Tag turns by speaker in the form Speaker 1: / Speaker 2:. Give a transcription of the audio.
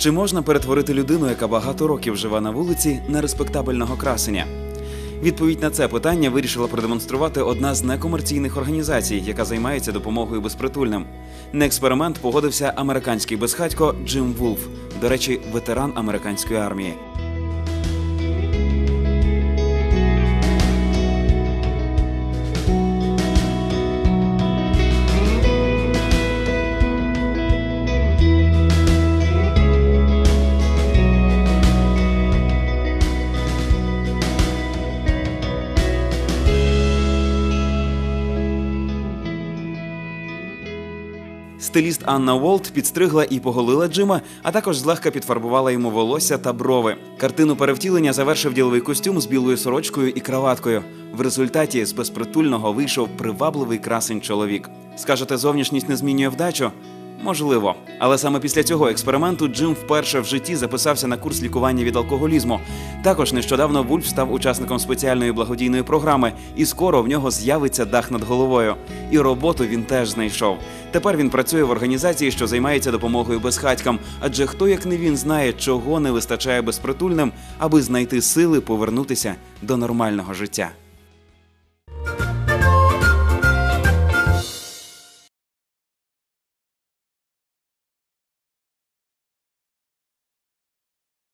Speaker 1: Чи можна перетворити людину, яка багато років живе на вулиці, на респектабельного красення? Відповідь на це питання вирішила продемонструвати одна з некомерційних організацій, яка займається допомогою безпритульним. На експеримент погодився американський безхатько Джим Вулф, до речі, ветеран американської армії. Стиліст Анна Волт підстригла і поголила Джима, а також злегка підфарбувала йому волосся та брови. Картину перевтілення завершив діловий костюм з білою сорочкою і краваткою. В результаті з безпритульного вийшов привабливий красень чоловік. Скажете, зовнішність не змінює вдачу? Можливо, але саме після цього експерименту Джим вперше в житті записався на курс лікування від алкоголізму. Також нещодавно Вульф став учасником спеціальної благодійної програми, і скоро в нього з'явиться дах над головою. І роботу він теж знайшов. Тепер він працює в організації, що займається допомогою безхатькам. Адже хто як не він знає, чого не вистачає безпритульним, аби знайти сили повернутися до нормального життя.